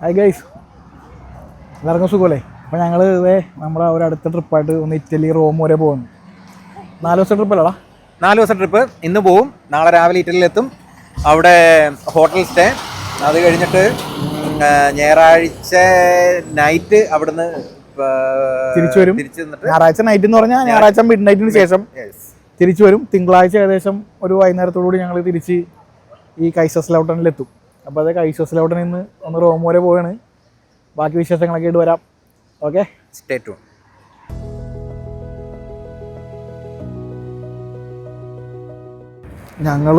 Hi guys എല്ലാവർക്കും സുഖമല്ലേ? അപ്പോൾ ഞങ്ങൾ ഇതേ നമ്മുടെ ഒരു അടുത്ത ട്രിപ്പായിട്ട് ഒന്ന് ഇറ്റലി റോം വരെ പോകുന്നു. നാല് ദിവസം ട്രിപ്പല്ലടാ നാല് ദിവസം ട്രിപ്പ് ഇന്ന് പോവും. നാളെ രാവിലെ ഇറ്റലിയിലെത്തും. അവിടെ ഹോട്ടൽ സ്റ്റേ അത് കഴിഞ്ഞിട്ട് ഞായറാഴ്ച നൈറ്റ് അവിടുന്ന് തിരിച്ചു വരും. തിരിച്ചു വന്നിട്ട് ഞായറാഴ്ച നൈറ്റ് എന്ന് പറഞ്ഞാൽ ഞായറാഴ്ച മിഡ് നൈറ്റിന് ശേഷം. തിരിച്ചു വരും. തിങ്കളാഴ്ച ഏകദേശം ഒരു വൈകുന്നേരത്തോടുകൂടി ഞങ്ങൾ തിരിച്ച് ഈ കൈസസ് ലൗട്ടണിലെത്തും അപ്പോൾ അതൊക്കെ ഐശ്വസിലോട്ട് നിന്ന് ഒന്ന് റോം വരെ പോവാണ്. ബാക്കി വിശേഷങ്ങളൊക്കെ ആയിട്ട് വരാം. Okay Stay tuned. ഞങ്ങൾ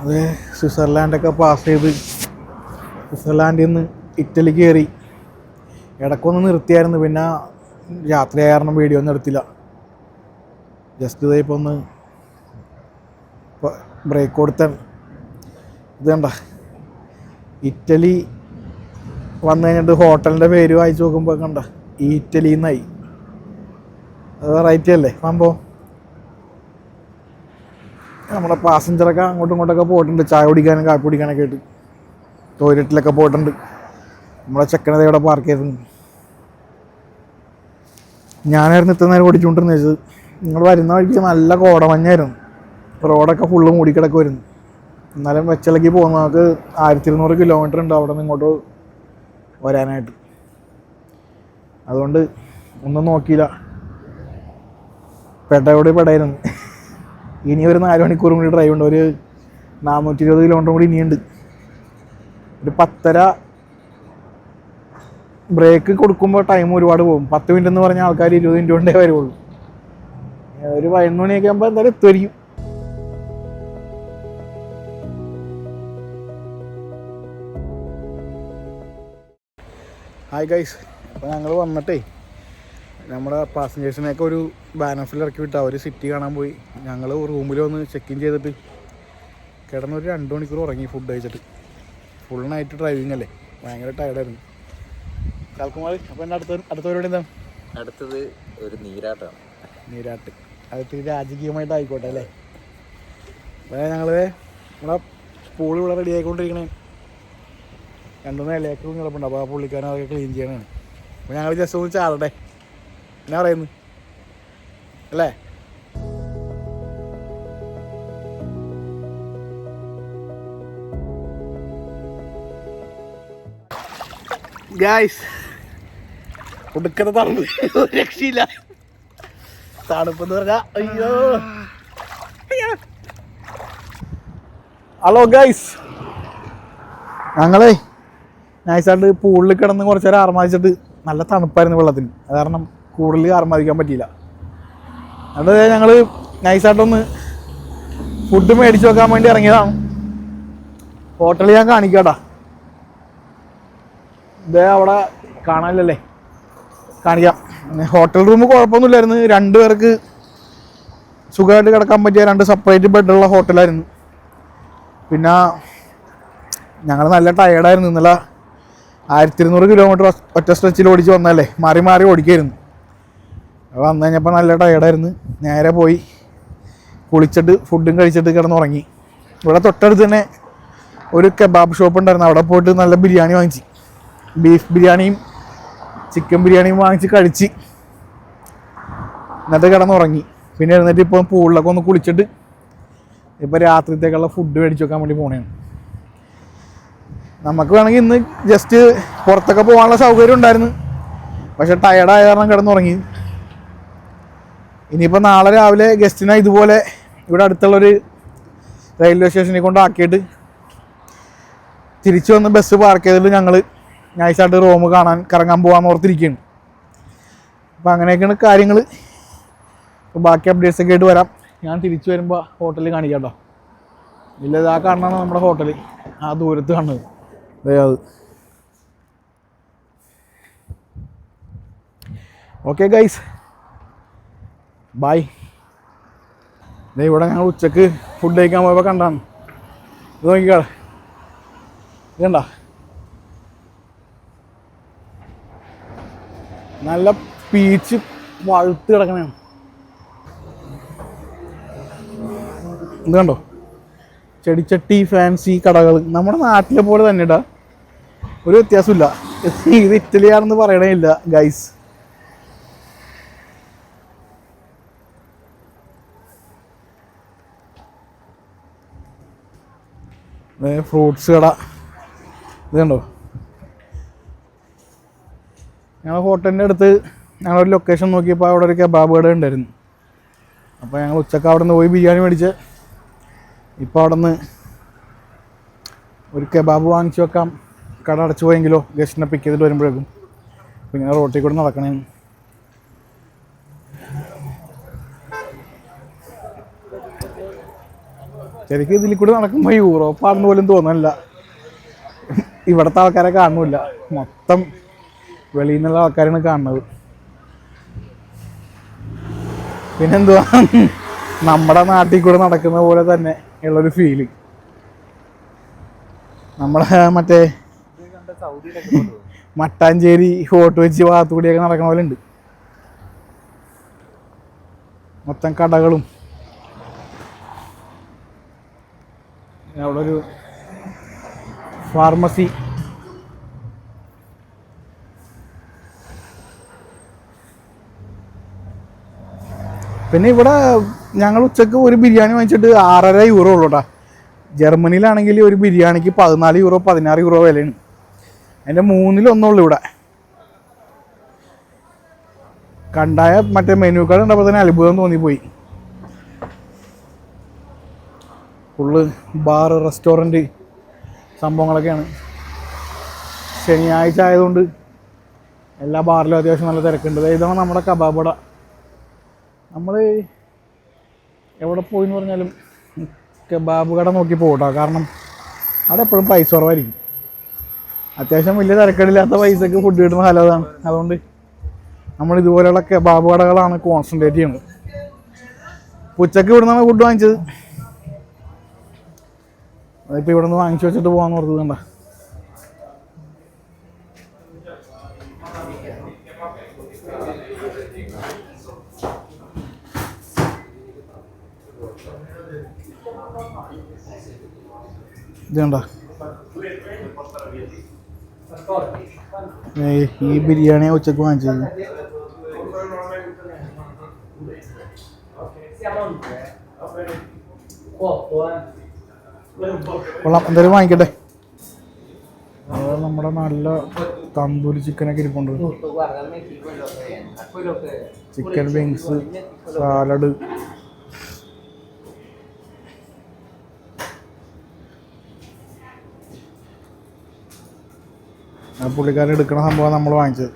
അത് സ്വിറ്റ്സർലാൻഡൊക്കെ പാസ് ചെയ്ത് സ്വിറ്റ്സർലാൻഡിൽ നിന്ന് ഇറ്റലി കയറി ഇടയ്ക്കൊന്ന് നിർത്തിയായിരുന്നു പിന്നെ രാത്രി കാരണം വീഡിയോ ഒന്നും എടുത്തില്ല. ജസ്റ്റ് ഇതേ ഇപ്പോൾ ഒന്ന് ബ്രേക്ക് കൊടുത്താൽ ഇത് കണ്ട? ഇറ്റലി വന്നു കഴിഞ്ഞിട്ട് ഹോട്ടലിന്റെ പേര് വായിച്ചു നോക്കുമ്പോൾ കണ്ട? ഇറ്റലി എന്നായി അത് വെറൈറ്റി അല്ലേ? സംഭവം നമ്മുടെ പാസഞ്ചറൊക്കെ അങ്ങോട്ടും ഇങ്ങോട്ടൊക്കെ പോയിട്ടുണ്ട്. ചായ കുടിക്കാനും കാപ്പി കുടിക്കാനൊക്കെ ആയിട്ട്. ടോയ്ലറ്റിലൊക്കെ പോയിട്ടുണ്ട്. നമ്മളെ ചെക്കനത ഇവിടെ പാർക്ക് ചെയ്തിട്ടുണ്ട്? ഞാനായിരുന്നു ഇത്ര നേരം ഓടിച്ചുകൊണ്ടിരുന്നത്. നിങ്ങൾ വരുന്ന വഴിക്ക് നല്ല കോടമഞ്ഞായിരുന്നു. റോഡൊക്കെ ഫുള്ള് മൂടിക്കിടക്കുമായിരുന്നു എന്നാലും വെച്ചിളക്കി പോകുന്ന. നമുക്ക് ആയിരത്തി ഇരുന്നൂറ് കിലോമീറ്റർ ഉണ്ട് അവിടെ നിന്ന് ഇങ്ങോട്ട് വരാനായിട്ട്. അതുകൊണ്ട് ഒന്നും നോക്കിയില്ല. പെടയോടെ പെടായിരുന്നു. ഇനി ഒരു നാല് മണിക്കൂർ കൂടി ഡ്രൈവ് ഉണ്ട്. ഒരു നാനൂറ്റി ഇരുപത് കിലോമീറ്റർ കൂടി ഇനിയുണ്ട്. ഒരു പത്തര ബ്രേക്ക് കൊടുക്കുമ്പോൾ ടൈം ഒരുപാട് പോകും. പത്ത് മിനിറ്റ് എന്ന് പറഞ്ഞാൽ ആൾക്കാർ ഇരുപത് മിനിറ്റ് കൊണ്ടേ വരുള്ളൂ. ഒരു പതിനൊന്ന് മണിയൊക്കെ ആകുമ്പോൾ എന്തായാലും എത്തുമായിരിക്കും ഹായ് ഗൈസ് അപ്പോൾ ഞങ്ങൾ വന്നിട്ടേ നമ്മുടെ പാസഞ്ചേഴ്സിനെയൊക്കെ ഒരു ബാനഫിൽ ഇറക്കി വിട്ട്. അവർ സിറ്റി കാണാൻ പോയി. ഞങ്ങൾ റൂമിൽ വന്ന് ചെക്ക് ഇൻ ചെയ്തിട്ട് കിടന്നൊരു രണ്ട് മണിക്കൂർ ഉറങ്ങി ഫുഡ് കഴിച്ചിട്ട്. ഫുൾ നൈറ്റ് ഡ്രൈവിംഗ് അല്ലേ? ഭയങ്കര ടയർഡായിരുന്നു കാൽക്കുമാർ അപ്പോൾ എന്റെ അടുത്ത അടുത്ത പരിപാടി എന്താ? അടുത്തത് ഒരു നീരാട്ടാണ്. നീരാട്ട്. അത് ഇത്തിരി രാജകീയമായിട്ട് ആയിക്കോട്ടെ അല്ലേ? അപ്പോൾ ഞങ്ങൾ നമ്മുടെ സ്കൂൾ ഇവിടെ റെഡി ആയിക്കൊണ്ടിരിക്കണേ. രണ്ടുമൂന്ന് ഇലയൊക്കെ കിടപ്പുണ്ട് അപ്പോൾ ആ അതൊക്കെ ക്ലീൻ ചെയ്യണതാണ്. അപ്പോൾ ഞങ്ങൾ ജസ്റ്റ് ഒന്ന് ചാടട്ടെ. എന്നാ പറയുന്നു? അല്ലേ? ഗായ്സ് തണുപ്പ്. രക്ഷയില്ല. തണുപ്പെന്ന് പറഞ്ഞാ അയ്യോ. ഹലോ ഗൈസ് ഞങ്ങളേ നൈസായിട്ട് പൂളിൽ കിടന്ന് കുറച്ച് നേരം ആർമാദിച്ചിട്ട് നല്ല തണുപ്പായിരുന്നു വെള്ളത്തിന് അത് കാരണം കൂടുതൽ ആർമാദിക്കാൻ പറ്റിയില്ല. അതുകൊണ്ട് ഞങ്ങൾ നൈസായിട്ടൊന്ന് ഫുഡ് മേടിച്ച് വെക്കാൻ വേണ്ടി ഇറങ്ങിയതാണ്. ഹോട്ടലിൽ ഞാൻ കാണിക്കാട്ടാ. ഇതേ അവിടെ കാണാനില്ലല്ലേ? കാണിക്കാം. ഹോട്ടൽ റൂം കുഴപ്പമൊന്നുമില്ലായിരുന്നു. രണ്ട് പേർക്ക് സുഖമായിട്ട് കിടക്കാൻ പറ്റിയ രണ്ട് സെപ്പറേറ്റ് ബെഡുള്ള ഹോട്ടലായിരുന്നു. പിന്നെ ഞങ്ങൾ നല്ല ടയേർഡായിരുന്നു ഇന്നലെ ആയിരത്തി ഇരുന്നൂറ് കിലോമീറ്റർ ഒറ്റ സ്ട്രെച്ചിൽ ഓടിച്ച് വന്നല്ലേ മാറി മാറി ഓടിക്കായിരുന്നു. വന്നു കഴിഞ്ഞപ്പോൾ നല്ല ടയർഡായിരുന്നു നേരെ പോയി. കുളിച്ചിട്ട് ഫുഡും കഴിച്ചിട്ട് കിടന്നുറങ്ങി. ഇവിടെ തൊട്ടടുത്ത് തന്നെ ഒരു കബാബ് ഷോപ്പ് ഉണ്ടായിരുന്നു. അവിടെ പോയിട്ട് നല്ല ബിരിയാണി വാങ്ങിച്ച്. ബീഫ് ബിരിയാണിയും ചിക്കൻ ബിരിയാണിയും വാങ്ങിച്ച് കഴിച്ച് എന്നിട്ട് കിടന്നുറങ്ങി. പിന്നെ എഴുന്നേറ്റ് ഇപ്പോൾ പൂളിലൊക്കെ ഒന്ന് കുളിച്ചിട്ട് ഇപ്പോൾ രാത്രിത്തേക്കുള്ള ഫുഡ് മേടിച്ച് വെക്കാൻ വേണ്ടി പോണേണ്. നമുക്ക് വേണമെങ്കിൽ ഇന്ന് ജസ്റ്റ് പുറത്തൊക്കെ പോകാനുള്ള സൗകര്യം ഉണ്ടായിരുന്നു. പക്ഷെ ടയർഡായ കാരണം കിടന്നുറങ്ങി. ഇനിയിപ്പോൾ നാളെ രാവിലെ ഗസ്റ്റിനെ ഇതുപോലെ ഇവിടെ അടുത്തുള്ളൊരു റെയിൽവേ സ്റ്റേഷനിൽ കൊണ്ടാക്കിയിട്ട് തിരിച്ചു വന്ന് ബസ് പാർക്ക് ചെയ്തിട്ട് ഞങ്ങൾ നൈസായിട്ട് റൂം കാണാൻ കറങ്ങാൻ പോകാൻ ഓർത്തിരിക്കുകയാണ്. അപ്പോൾ അങ്ങനെയൊക്കെയാണ് കാര്യങ്ങൾ അപ്പോൾ ബാക്കി അപ്ഡേറ്റ്സ് ഒക്കെ ആയിട്ട് വരാം. ഞാൻ തിരിച്ചു വരുമ്പോൾ ഹോട്ടലിൽ കാണിക്കാം കേട്ടോ. ഇല്ല ഇതാ കാണാണ് നമ്മുടെ ഹോട്ടൽ ആ ദൂരത്ത് കാണുന്നത്. അത് ഓക്കെ ഗൈസ് ബായ് ദേ ഇവിടെ ഞങ്ങൾ ഉച്ചയ്ക്ക് ഫുഡ് കഴിക്കാൻ പോയപ്പോൾ കണ്ടാണ്. ഇത് നോക്കിക്കാളെ. ഇതണ്ട നല്ല പീച്ച് വഴുത്ത് കിടക്കണേ ഇത് കണ്ടോ? ചെടിച്ചട്ടി ഫാൻസി കടകൾ നമ്മുടെ നാട്ടിലെ പോലെ തന്നെ ഇടാ ഒരു വ്യത്യാസമില്ല. ഇത് ഇറ്റലിയാണെന്ന് പറയണേ ഇല്ല ഗൈസ് ഫ്രൂട്ട്സ് കട. ഇത് കണ്ടോ? ഞങ്ങൾ ഹോട്ടലിന്റെ അടുത്ത് ഞങ്ങളൊരു ലൊക്കേഷൻ നോക്കിയപ്പോൾ അവിടെ ഒരു കബാബ് കട ഉണ്ടായിരുന്നു. അപ്പോൾ ഞങ്ങൾ ഉച്ചയ്ക്ക് അവിടെ നിന്ന് പോയി ബിരിയാണി മേടിച്ച്. ഇപ്പോൾ അവിടെ നിന്ന് ഒരു കബാബ് വാങ്ങിച്ചു വെക്കാം. കട അടച്ചു പോയെങ്കിലോ ഗസ്റ്റിനെ പിക്ക് ചെയ്തിട്ട് വരുമ്പോഴേക്കും. ഇങ്ങനെ റോട്ടിൽ കൂടെ നടക്കണേ. ശരിക്കും ഇതിൽ കൂടെ നടക്കുമ്പോൾ യൂറോപ്പാണെന്ന് പോലും തോന്നണില്ല. ഇവിടുത്തെ ആൾക്കാരെ കാണുന്നില്ല. മൊത്തം വെളിയിൽ നിന്നുള്ള ആൾക്കാരാണ് കാണുന്നത്. പിന്നെന്തുവാ? നമ്മുടെ നാട്ടിൽ കൂടെ നടക്കുന്ന പോലെ തന്നെ ഉള്ളൊരു ഫീലിംഗ് നമ്മളെ മറ്റേ മട്ടാഞ്ചേരി ഫോട്ടോ വെച്ച് ഭാഗത്തുകൂടിയൊക്കെ നടക്കണ പോലെ ഉണ്ട് മൊത്തം കടകളും. അവിടെ ഒരു ഫാർമസി പിന്നെ ഇവിടെ ഞങ്ങൾ ഉച്ചയ്ക്ക് ഒരു ബിരിയാണി വാങ്ങിച്ചിട്ട് ആറര യൂറോ ഉള്ളൂട്ടാ. ജർമ്മനിയിലാണെങ്കിൽ ഒരു ബിരിയാണിക്ക് പതിനാല് യൂറോ പതിനാറ് യൂറോ വിലയാണ്. അതിന്റെ മൂന്നിലൊന്നുള്ളൂ ഇവിടെ. കണ്ടായ മറ്റേ മെനു കാർഡ് കണ്ടപ്പോൾ തന്നെ അത്ഭുതം തോന്നിപ്പോയി. ഫുള്ള് ബാർ റെസ്റ്റോറന്റ് സംഭവങ്ങളൊക്കെയാണ്. ശനിയാഴ്ച ആയതുകൊണ്ട് എല്ലാ ബാറിലും അത്യാവശ്യം നല്ല തിരക്കുണ്ട്. ഇതാണ് നമ്മുടെ കബാബട നമ്മൾ എവിടെ പോയി എന്ന് പറഞ്ഞാലും കബാബ് കട നോക്കി പോകട്ടോ. കാരണം അവിടെ എപ്പോഴും പൈസ കുറവായിരിക്കും. അത്യാവശ്യം വലിയ തിരക്കടില്ലാത്ത പൈസക്ക് ഫുഡ് കിട്ടുന്ന സ്ഥലം അതുകൊണ്ട് നമ്മൾ ഇതുപോലെയുള്ള കബാബ് കടകളാണ് കോൺസെൻട്രേറ്റ് ചെയ്യുന്നത്. ഉച്ചയ്ക്ക് ഇവിടെ നിന്നാണ് ഫുഡ് വാങ്ങിച്ചത്? അതിപ്പോൾ ഇവിടെ നിന്ന് വാങ്ങിച്ചു വെച്ചിട്ട് പോകാൻ ഓർത്തത് കണ്ട ഇത് കണ്ട? ഏയ് ഈ ബിരിയാണി ഉച്ചയ്ക്ക് വാങ്ങിച്ചത്. കൊള്ളാം. എന്തായാലും വാങ്ങിക്കട്ടെ. അത് നമ്മുടെ നല്ല തന്തൂരി ചിക്കനൊക്കെ ഇരിപ്പുണ്ട്. ചിക്കൻ വിങ്സ് സാലഡ് പുള്ളിക്കാരൻ എടുക്കുന്ന സംഭവം നമ്മൾ വാങ്ങിച്ചത്.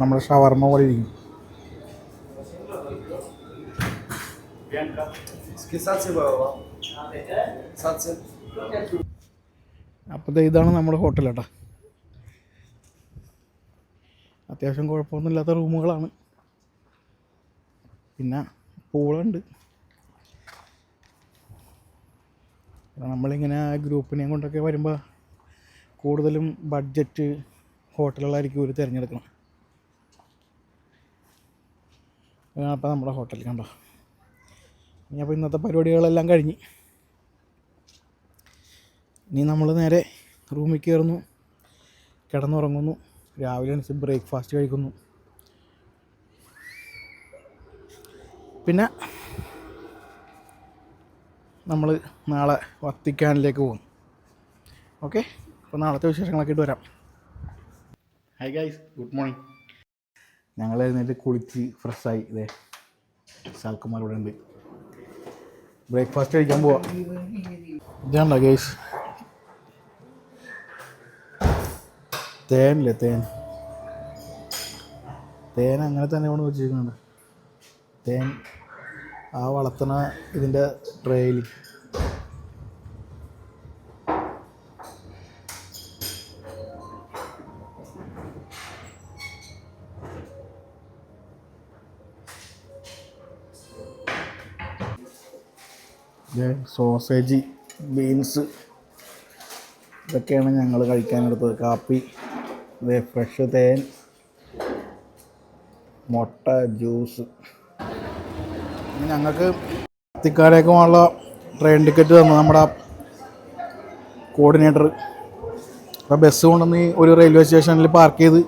നമ്മുടെ ഷവർമ്മ പോലെ ഇരിക്കും. അപ്പോൾ ഇതാണ് നമ്മുടെ ഹോട്ടൽ കേട്ടോ. അത്യാവശ്യം കുഴപ്പമൊന്നുമില്ലാത്ത റൂമുകളാണ്. പിന്നെ പൂളുണ്ട്. നമ്മളിങ്ങനെ ഗ്രൂപ്പിനെയും കൊണ്ടൊക്കെ വരുമ്പോൾ കൂടുതലും ബഡ്ജറ്റ് ഹോട്ടലുകളായിരിക്കും ഒരു തിരഞ്ഞെടുക്കണം. അപ്പോൾ നമ്മുടെ ഹോട്ടൽ കണ്ടോ? ഇനി അപ്പോൾ ഇന്നത്തെ പരിപാടികളെല്ലാം കഴിഞ്ഞ്. ഇനി നമ്മൾ നേരെ റൂമിൽ കയറുന്നു കിടന്നുറങ്ങുന്നു രാവിലെ അനുസരിച്ച് ബ്രേക്ക്ഫാസ്റ്റ് കഴിക്കുന്നു. പിന്നെ നമ്മൾ നാളെ വത്തിക്കാനിലേക്ക് പോകും ഓക്കെ? അപ്പോൾ നാളത്തെ വിശേഷങ്ങളൊക്കെ ഇട്ട് വരാം. ഹൈ ഗൈസ് ഗുഡ് മോർണിംഗ് ഞങ്ങൾ എഴുന്നേറ്റ് കുളിച്ച് ഫ്രഷായി ഇതേ സാൽക്കുമാർ ഇവിടെ ഉണ്ട്. ബ്രേക്ക്ഫാസ്റ്റ് കഴിക്കാൻ പോവാം. ഇതാണല്ലോ ഗൈസ് തേനില്ലേ തേൻ. തേൻ അങ്ങനെ തന്നെ കൊണ്ട് വെച്ചിരിക്കുന്നുണ്ട്. തേൻ ആ വളർത്തണ ഇതിന്റെ ട്രേയിൽ സോസേജ് ബീൻസ് ഇതൊക്കെയാണ് ഞങ്ങൾ കഴിക്കാനെടുത്തത്. കാപ്പി ഫ്രഷ് തേൻ മുട്ട ജ്യൂസ്. ഞങ്ങൾക്ക് തിക്കാടേക്കുമുള്ള ട്രെയിൻ ടിക്കറ്റ് തന്നു നമ്മുടെ കോർഡിനേറ്റർ അപ്പോൾ ബസ് കൊണ്ടുവന്ന് ഒരു റെയിൽവേ സ്റ്റേഷനിൽ പാർക്ക് ചെയ്ത്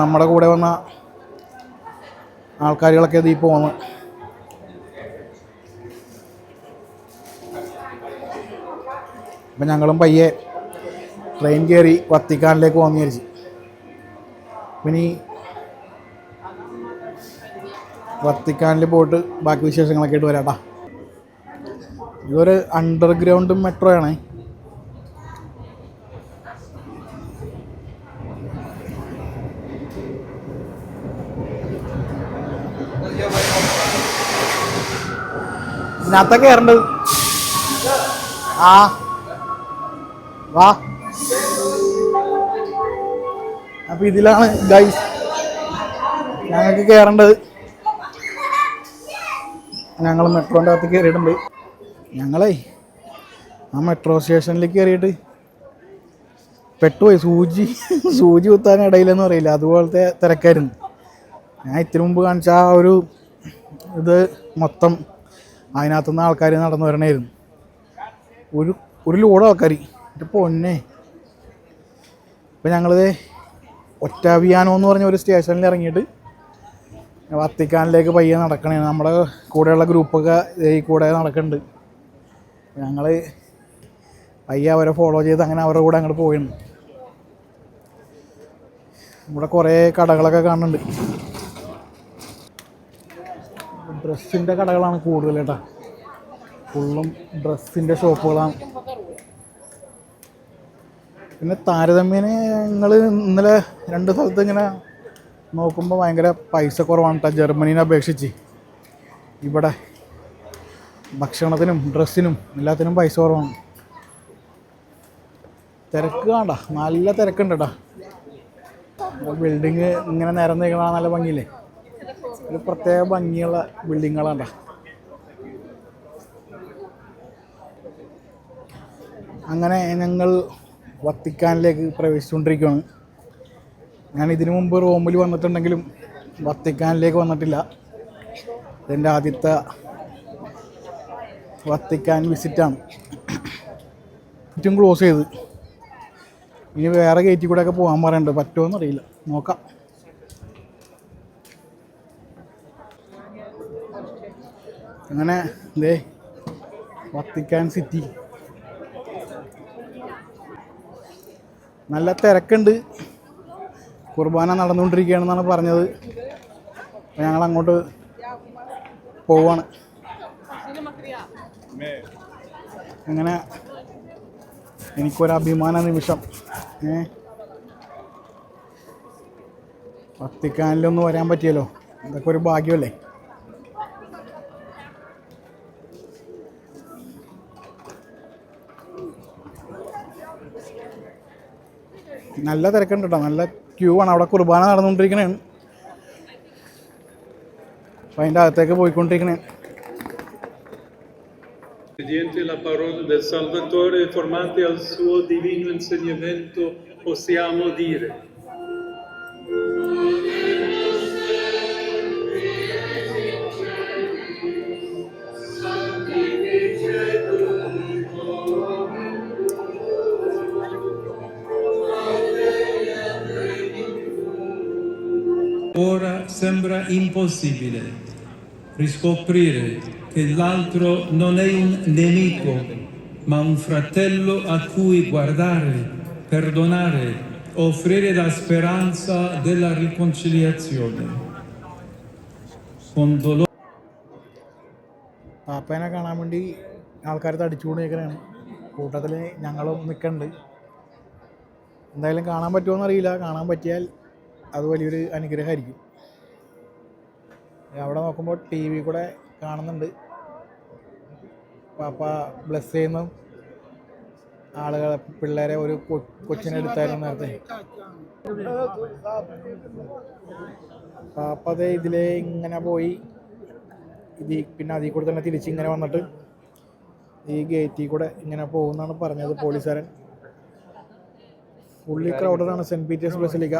നമ്മുടെ കൂടെ വന്ന ആൾക്കാരുകളൊക്കെ ഇതിൽ പോകുന്നു അപ്പം ഞങ്ങളും പയ്യെ ട്രെയിൻ കയറി വത്തിക്കാനിലേക്ക് പോകുന്ന വിചാരിച്ചു. പിന്നെ വത്തിക്കാനിൽ പോയിട്ട് ബാക്കി വിശേഷങ്ങളൊക്കെ ആയിട്ട് വരാട്ടാ. ഇതൊരു അണ്ടർഗ്രൗണ്ട് മെട്രോ ആണേ. ഇതിനകത്തൊക്കെ കയറേണ്ടത് ആ. വാ. അപ്പൊ ഇതിലാണ് ഗൈസ് ഞങ്ങൾക്ക് കയറേണ്ടത് ഞങ്ങൾ മെട്രോന്റെ അകത്ത് കയറിയിട്ടുണ്ട് ഞങ്ങളേ ആ മെട്രോ സ്റ്റേഷനിലേക്ക് കയറിയിട്ട് പെട്ടുപോയി. സൂചി സൂചി കുത്താൻ ഇടയിലെന്ന് പറയില്ല. അതുപോലത്തെ തിരക്കായിരുന്നു. ഞാൻ ഇത്തിരി മുമ്പ് കാണിച്ച ആ ഒരു ഇത് മൊത്തം അതിനകത്തുനിന്ന് ആൾക്കാർ നടന്നു വരണമായിരുന്നു ഒരു ഒരു ലോഡ് ആൾക്കാർ എന്റെ പൊന്നെ. ഇപ്പം ഞങ്ങളിത് ഒറ്റാവിയാനോ എന്ന് പറഞ്ഞ ഒരു സ്റ്റേഷനിൽ ഇറങ്ങിയിട്ട് വത്തിക്കാനിലേക്ക് പയ്യെ നടക്കണേ നമ്മുടെ കൂടെയുള്ള ഗ്രൂപ്പൊക്കെ ഈ കൂടെ നടക്കുന്നുണ്ട് ഞങ്ങൾ പയ്യെ അവരെ ഫോളോ ചെയ്ത് അങ്ങനെ അവരുടെ കൂടെ അങ്ങോട്ട് പോയിരുന്നു ഇവിടെ കുറേ കടകളൊക്കെ കാണുന്നുണ്ട് ഡ്രസ്സിന്റെ കടകളാണ് കൂടുതൽ കേട്ടോ. ഫുള്ളും ഡ്രസ്സിന്റെ ഷോപ്പുകളാണ് പിന്നെ താരതമ്യേന ഞങ്ങൾ ഇന്നലെ രണ്ട് സ്ഥലത്ത് ഇങ്ങനെ നോക്കുമ്പോൾ ഭയങ്കര പൈസ കുറവാണ് കേട്ടോ ജർമ്മനീനെ അപേക്ഷിച്ച്. ഇവിടെ ഭക്ഷണത്തിനും ഡ്രസ്സിനും എല്ലാത്തിനും പൈസ കുറവാണ്. തിരക്ക് വേണ്ട നല്ല തിരക്കുണ്ട് കേട്ടോ ബിൽഡിങ് ഇങ്ങനെ നേരം നീക്കണ നല്ല ഭംഗിയില്ലേ? ഒരു പ്രത്യേക ഭംഗിയുള്ള ബിൽഡിങ്ങുകളാണ്ട അങ്ങനെ ഞങ്ങൾ വത്തിക്കാനിലേക്ക് പ്രവേശിച്ചുകൊണ്ടിരിക്കുകയാണ്. ഞാൻ ഇതിനു മുമ്പ് റോമിൽ വന്നിട്ടുണ്ടെങ്കിലും വത്തിക്കാനിലേക്ക് വന്നിട്ടില്ല. ഇതെന്റെ ആദ്യത്തെ വത്തിക്കാൻ വിസിറ്റാണ്. ഏറ്റവും ക്ലോസ് ചെയ്ത്. ഇനി വേറെ ഗേറ്റിൽ കൂടെ ഒക്കെ പോകാൻ പറയുന്നുണ്ട് പറ്റുമോ അറിയില്ല. നോക്കാം. അങ്ങനെ ദേ വത്തിക്കാൻ സിറ്റി നല്ല തിരക്കുണ്ട്. കുർബാന നടന്നുകൊണ്ടിരിക്കുകയാണെന്നാണ് പറഞ്ഞത്. അപ്പോൾ ഞങ്ങൾ അങ്ങോട്ട് പോവാണ്. അങ്ങനെ എനിക്കൊരു അഭിമാന നിമിഷം. ഏ? വത്തിക്കാനിലൊന്ന് വരാൻ പറ്റിയല്ലോ? ഇതൊക്കെ ഒരു ഭാഗ്യമല്ലേ? നല്ല തിരക്കുണ്ട് കേട്ടോ നല്ല ക്യൂ ആണ് അവിടെ കുർബാന നടന്നുകൊണ്ടിരിക്കണേണ് അപ്പം അതിൻ്റെ അകത്തേക്ക് പോയിക്കൊണ്ടിരിക്കണേ Obbedienti la parola del Salvatore e formati al suo divino insegnamento, possiamo dire. Sembra impossibile riscoprire che l'altro non è un nemico, ma un fratello a cui guardare, perdonare, offrire la speranza della riconciliazione. Con dolore. പാപ്പേനെ കാണാൻ വേണ്ടി ആൾക്കാർ തടിച്ചുകൊണ്ട് നിൽക്കണതാണ് കൂട്ടത്തിൽ ഞങ്ങളും നിൽക്കുന്നുണ്ട് എന്തായാലും കാണാൻ പറ്റുമോ എന്നറിയില്ല കാണാൻ പറ്റിയാൽ അത് വലിയൊരു അനുഗ്രഹമായിരിക്കും അവിടെ നോക്കുമ്പോൾ ടി വി കൂടെ കാണുന്നുണ്ട്. പാപ്പ ബ്ലസ് ചെയ്യുന്ന. ആളുകളെ പിള്ളേരെ ഒരു കൊച്ചിനെ എടുത്തായിരുന്നു നേരത്തെ. പാപ്പ അത് ഇതിലേ ഇങ്ങനെ പോയി. ഇത് പിന്നെ അതിൽ കൂടെ തന്നെ തിരിച്ച് ഇങ്ങനെ വന്നിട്ട് ഈ ഗേറ്റിൽ കൂടെ ഇങ്ങനെ പോകുന്നാണ് പറഞ്ഞത് പോലീസുകാരൻ. ഫുള്ളി ക്രൗഡഡാണ് സെന്റ് പീറ്റേഴ്സ് ബസിലിക്ക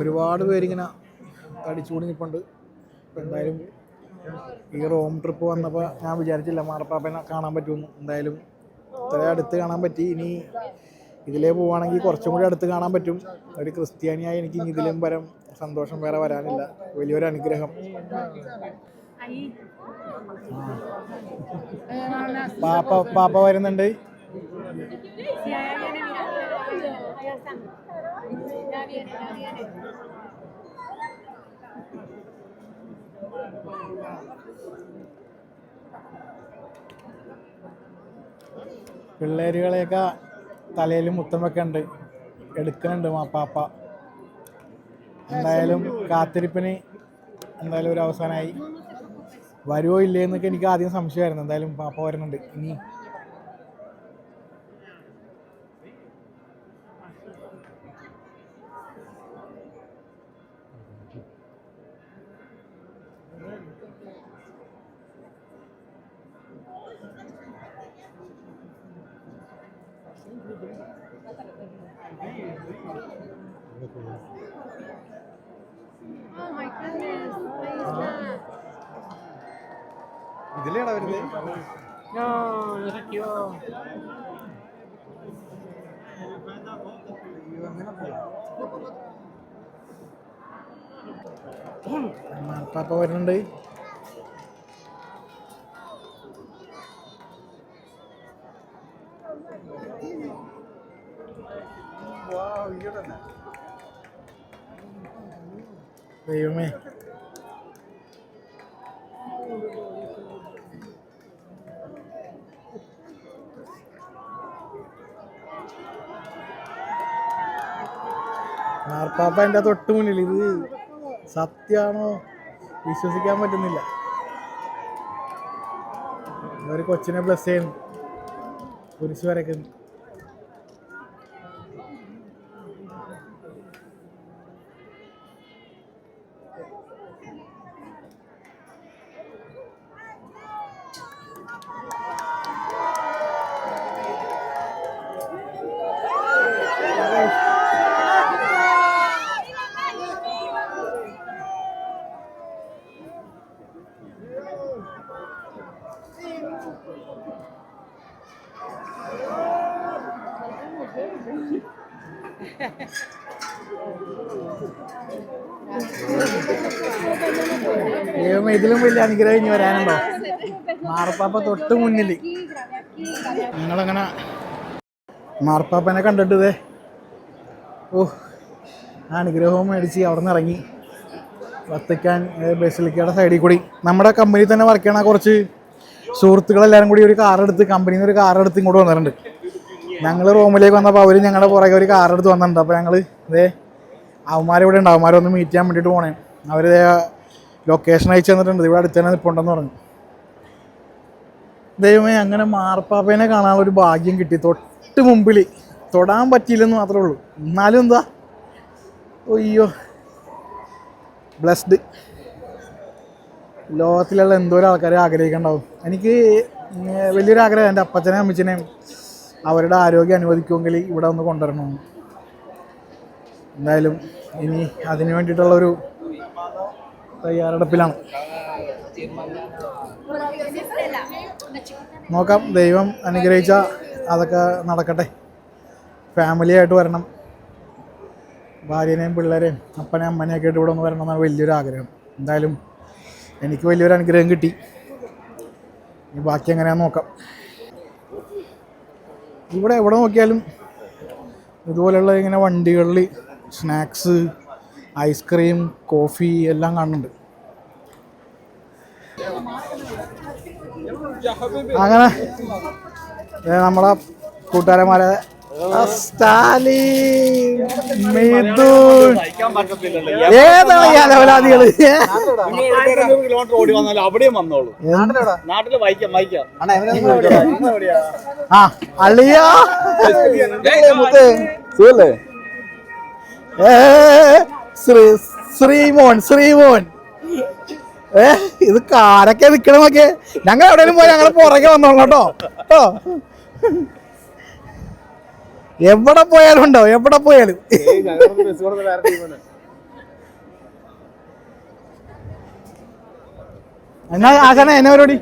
ഒരുപാട് പേരിങ്ങനെ തടിച്ചുകൂടി നിൽപ്പുണ്ട് ഇപ്പം എന്തായാലും ഈ റോം ട്രിപ്പ് വന്നപ്പോൾ ഞാൻ വിചാരിച്ചില്ല മാറപ്പാപ്പനെ കാണാൻ പറ്റുമെന്ന്. എന്തായാലും ഇത്ര അടുത്ത് കാണാൻ പറ്റി. ഇനി ഇതിലേ പോവുകയാണെങ്കിൽ കുറച്ചും കൂടി അടുത്ത് കാണാൻ പറ്റും. ഒരു ക്രിസ്ത്യാനിയായി എനിക്ക് ഇനി ഇതിലും പരം സന്തോഷം വേറെ വരാനില്ല. വലിയൊരു അനുഗ്രഹം. പാപ്പ പാപ്പ വരുന്നുണ്ട്. പിള്ളേരുകളെയൊക്കെ തലയിൽ മുത്തം വെക്കുന്നുണ്ട് എടുക്കുന്നുണ്ട് മാപ്പാപ്പ എന്തായാലും കാത്തിരിപ്പിന് എന്തായാലും ഒരു അവസാനമായി. വരുമോ ഇല്ലേ എന്നൊക്കെ എനിക്ക് ആദ്യം സംശയമായിരുന്നു. എന്തായാലും പാപ്പ വരുന്നുണ്ട്. ഇനി പാപ്പ വരുന്നുണ്ട് ദൈവമേ മാർപ്പാപ്പ എന്റെ തൊട്ട് മുന്നിൽ ഇത് സത്യമാണോ വിശ്വസിക്കാൻ പറ്റുന്നില്ല. ഒരു കൊച്ചിനെ ബ്ലസ് ചെയ്യുന്നു. കുരിശ് വരയ്ക്കുന്നു ദൈവമേ ഇതിലും വലിയ അനുഗ്രഹം ഇനി വരാനുണ്ടോ? മാർപ്പാപ്പ തൊട്ട് മുന്നിൽ ഞങ്ങളങ്ങനെ മാർപ്പാപ്പനെ കണ്ടിട്ട് ഇതേ ഓ ആ അനുഗ്രഹവും മേടിച്ച് അവിടെ നിന്ന് ഇറങ്ങി. വത്തിക്കാൻ ബസിലിക്കയുടെ സൈഡിൽ കൂടി. നമ്മുടെ കമ്പനി തന്നെ വർക്ക് ചെയ്യണ കുറച്ച് സുഹൃത്തുക്കളെല്ലാവരും കൂടി ഒരു കാറെടുത്ത് കമ്പനിയിൽ നിന്ന് ഒരു കാറെടുത്ത് ഇങ്ങോട്ട് വന്നിട്ടുണ്ട്. ഞങ്ങൾ റൂമിലേക്ക് വന്നപ്പോൾ അവർ ഞങ്ങളുടെ പുറകെ ഒരു കാറെടുത്ത് വന്നിട്ടുണ്ട്. അപ്പോൾ ഞങ്ങൾ ഇതേ അവന്മാരിവിടെ ഉണ്ട്. അവന്മാരൊന്ന് മീറ്റ് ചെയ്യാൻ വേണ്ടിയിട്ട് പോണേ. അവർ ലൊക്കേഷൻ അയച്ചു തന്നിട്ടുണ്ട്. ഇവിടെ അടുത്ത് തന്നെ നിൽപ്പുണ്ടെന്ന് പറഞ്ഞു. ദൈവമേ അങ്ങനെ മാർപ്പാപ്പേനെ കാണാനുള്ള ഒരു ഭാഗ്യം കിട്ടി. തൊട്ട് മുമ്പിൽ തൊടാൻ പറ്റിയില്ലെന്ന് മാത്രമേ ഉള്ളൂ. എന്നാലും എന്താ? അയ്യോ. ബ്ലസ്ഡ് ലോകത്തിലുള്ള എന്തോരം ആൾക്കാരെ ആഗ്രഹിക്കണ്ടാവും. എനിക്ക് വലിയൊരു ആഗ്രഹം. എന്റെ അപ്പച്ചനെയും അമ്മച്ചനെയും അവരുടെ ആരോഗ്യം അനുവദിക്കുമെങ്കിൽ ഇവിടെ ഒന്ന് കൊണ്ടുവരണമെന്ന് എന്തായാലും ഇനി അതിന് വേണ്ടിയിട്ടുള്ളൊരു തയ്യാറെടുപ്പിലാണ്. നോക്കാം ദൈവം അനുഗ്രഹിച്ച അതൊക്കെ നടക്കട്ടെ. ഫാമിലി ആയിട്ട് വരണം. ഭാര്യനെയും പിള്ളേരെയും അപ്പനെയും അമ്മനെയൊക്കെ ആയിട്ട് ഇവിടെ ഒന്ന് വരണം എന്നാണ് വലിയൊരു ആഗ്രഹം. എന്തായാലും എനിക്ക് വലിയൊരു അനുഗ്രഹം കിട്ടി. ഇനി ബാക്കി എങ്ങനെയാന്ന് നോക്കാം. ഇവിടെ എവിടെ നോക്കിയാലും ഇതുപോലെയുള്ള ഇങ്ങനെ വണ്ടികളിൽ സ്നാക്സ് ഐസ്ക്രീം കോഫി എല്ലാം കാണുന്നുണ്ട്. അങ്ങനെ നമ്മളെ കൂട്ടുകാരന്മാരെ സ്റ്റാലിൻ മിഥുൻ. ഏതാണ് ഈ അലവലാദികൾ? കിലോമീറ്റർ ഓടി വന്നാലും അവിടെയും വന്നോളൂ നാട്ടിൽ വായിക്കാം വായിക്കാം ആ അളിയ ഏ ശ്രീ ശ്രീമോൻ ശ്രീമോൻ. ഏ ഇത് കാരൊക്കെ നിക്കണമൊക്കെ ഞങ്ങൾ എവിടെയും പോയി ഞങ്ങൾ പുറകെ വന്നോളാം കേട്ടോ. കേട്ടോ? എവിടെ പോയാലും ഉണ്ടോ? എവിടെ പോയാലും? എന്നാ ആശാന എന്നെ പരിപാടി?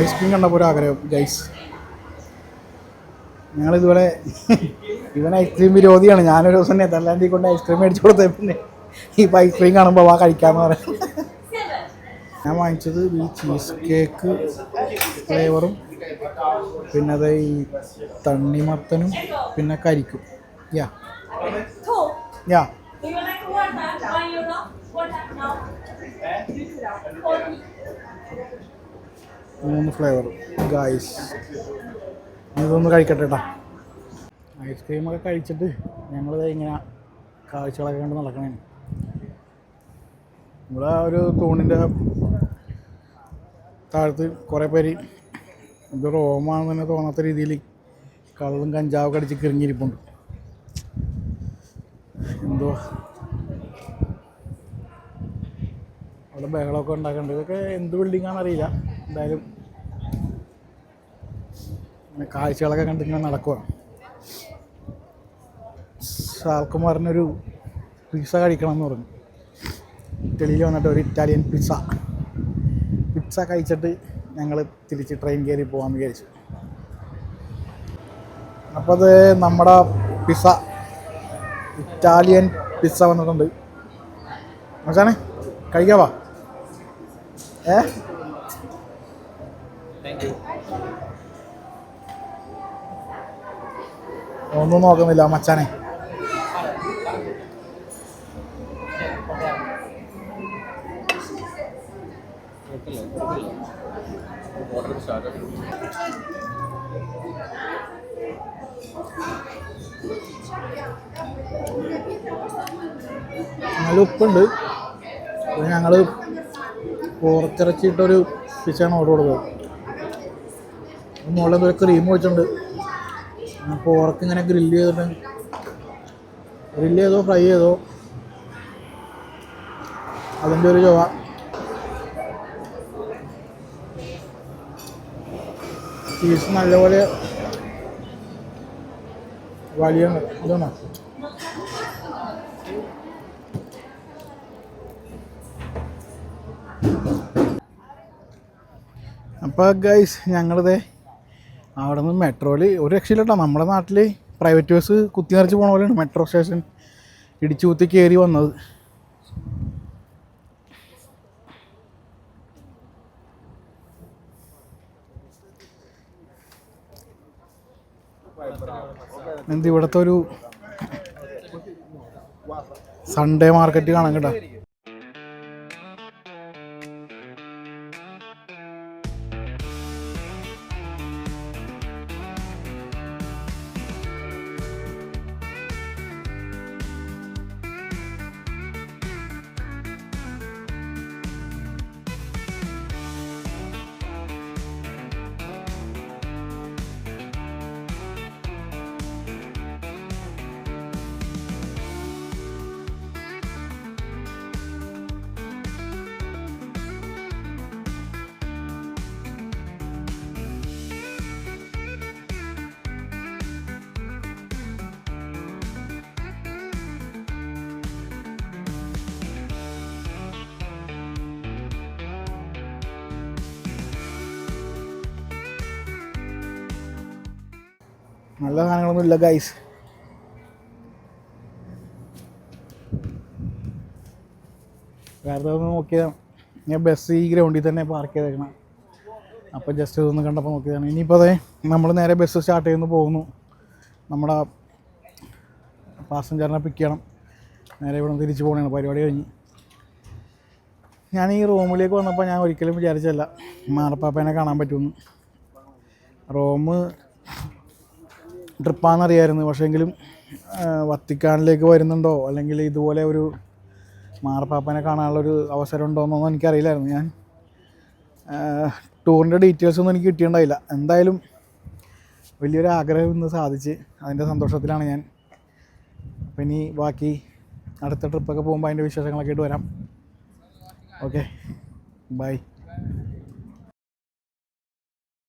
ഐസ്ക്രീം കണ്ടപ്പോൾ ഒരു ആഗ്രഹം. ഗൈസ് ഞങ്ങൾ ഇതുപോലെ ഇവൻ ഐസ്ക്രീം വിരോധിയാണ്. ഞാനൊരു ദിവസം നെതർലാൻഡിൽ കൊണ്ട് ഐസ്ക്രീം മേടിച്ചു കൊടുത്തേ. പിന്നെ ഇപ്പം ഐസ്ക്രീം കാണുമ്പോൾ വാ കഴിക്കാമെന്ന് പറയാം. ഞാൻ വാങ്ങിച്ചത് ഈ ചീസ് കേക്ക് ഫ്ലേവറും പിന്നെ അത് ഈ തണ്ണിമത്തനും പിന്നെ കരിക്കും. യാ യാ. മൂന്ന് ഫ്ലേവർ ഗായ്സ് ഇതൊന്ന് കഴിക്കട്ടെ കേട്ടോ ഐസ്ക്രീമൊക്കെ കഴിച്ചിട്ട് ഞങ്ങളിത് ഇങ്ങനെ കാഴ്ചകളൊക്കെ കണ്ട് നടക്കണേ ഇവിടെ ഒരു തൂണിന്റെ താഴത്ത് കുറേ പേര് ഇത് റോമാണെന്ന് തന്നെ തോന്നാത്ത രീതിയിൽ കള്ളും കഞ്ചാവൊക്കെ അടിച്ച് കിറങ്ങിയിരിപ്പുണ്ട് എന്തോ? അവിടെ ബഹളമൊക്കെ ഉണ്ടാക്കുന്നുണ്ട് ഇതൊക്കെ എന്ത് ബിൽഡിങ്ങാണെന്ന് അറിയില്ല. എന്തായാലും ഇങ്ങനെ കാഴ്ചകളൊക്കെ കണ്ടിങ്ങനെ നടക്കുകയാണ് നടക്കുക സാൽക്കുമാറിനൊരു പിസ്സ കഴിക്കണം എന്ന് പറഞ്ഞു. ഇറ്റലിയിൽ വന്നിട്ട് ഒരു ഇറ്റാലിയൻ പിസ്സ പിസ്സ കഴിച്ചിട്ട് ഞങ്ങൾ തിരിച്ച് ട്രെയിൻ കയറി പോകാമെന്ന് വിചാരിച്ചു. അപ്പോൾ അത് നമ്മുടെ പിസ്സ ഇറ്റാലിയൻ പിസ്സ വന്നിട്ടുണ്ട്. മച്ചാണേ കഴിക്കാവാ ഏ? ഒന്നും നോക്കുന്നില്ല മച്ചാനെ. ഉപ്പുണ്ട്. പിന്നെ ഞങ്ങൾ പുറത്തിറച്ചിട്ടൊരു പിച്ചാണ് ഓർഡർ കൊടുത്തത്. മുകളിൽ ക്രീം വെച്ചിട്ടുണ്ട് പോർക്ക് ഇങ്ങനെ ഗ്രില്ല് ചെയ്തിട്ട് ഗ്രില്ല് ചെയ്തോ ഫ്രൈ ചെയ്തോ അതിന്റെ ഒരു ചുവ ചീസ് നല്ലപോലെ വലിയ ഇതാണ്. അപ്പോൾ ഗൈസ് ഞങ്ങളിതേ അവിടെ നിന്ന് മെട്രോയിൽ ഒരു രക്ഷയില്ലട്ടോ. നമ്മുടെ നാട്ടിൽ പ്രൈവറ്റ് ബസ് കുത്തി നിറച്ച് പോണ പോലെയാണ് മെട്രോ സ്റ്റേഷൻ ഇടിച്ചു കുത്തി കയറി വന്നത്. എന്ത് ഇവിടുത്തെ ഒരു സൺഡേ മാർക്കറ്റ് കാണാൻ കേട്ടോ. നല്ല സാധനങ്ങളൊന്നും ഇല്ല ഗൈസ് വേറെ ഒന്ന് നോക്കിയതാണ് ഞാൻ ബസ് ഈ ഗ്രൗണ്ടിൽ തന്നെ പാർക്ക് ചെയ്തേക്കണം. അപ്പോൾ ജസ്റ്റ് ഇതൊന്ന് കണ്ടപ്പോൾ നോക്കിയതാണ്. ഇനിയിപ്പോൾ അതെ നമ്മൾ നേരെ ബസ് സ്റ്റാർട്ട് ചെയ്യുന്നു പോകുന്നു. നമ്മുടെ പാസഞ്ചറിനെ പിക്ക് ചെയ്യണം. നേരെ ഇവിടെ തിരിച്ചു പോകണമാണ് പരിപാടി കഴിഞ്ഞ്. ഞാൻ ഈ റൂമിലേക്ക് വന്നപ്പോൾ ഞാൻ ഒരിക്കലും വിചാരിച്ചല്ല മാറപ്പാപ്പേനെ കാണാൻ പറ്റുമെന്ന്. റൂം ട്രിപ്പാണെന്നറിയായിരുന്നു. പക്ഷേങ്കിലും വത്തിക്കാനിലേക്ക് വരുന്നുണ്ടോ? അല്ലെങ്കിൽ ഇതുപോലെ ഒരു മാറപ്പാപ്പനെ കാണാനുള്ളൊരു അവസരം ഉണ്ടോ എന്നൊന്നും എനിക്കറിയില്ലായിരുന്നു. ഞാൻ ടൂറിന്റെ ഡീറ്റെയിൽസ് ഒന്നും എനിക്ക് കിട്ടിയിട്ടുണ്ടായില്ല. എന്തായാലും വലിയൊരു ആഗ്രഹം ഇന്ന് സാധിച്ച് അതിന്റെ സന്തോഷത്തിലാണ് ഞാൻ. അപ്പം ഇനി ബാക്കി അടുത്ത ട്രിപ്പൊക്കെ പോകുമ്പോൾ അതിന്റെ വിശേഷങ്ങളൊക്കെ ആയിട്ട് വരാം. ഓക്കെ. ബൈ.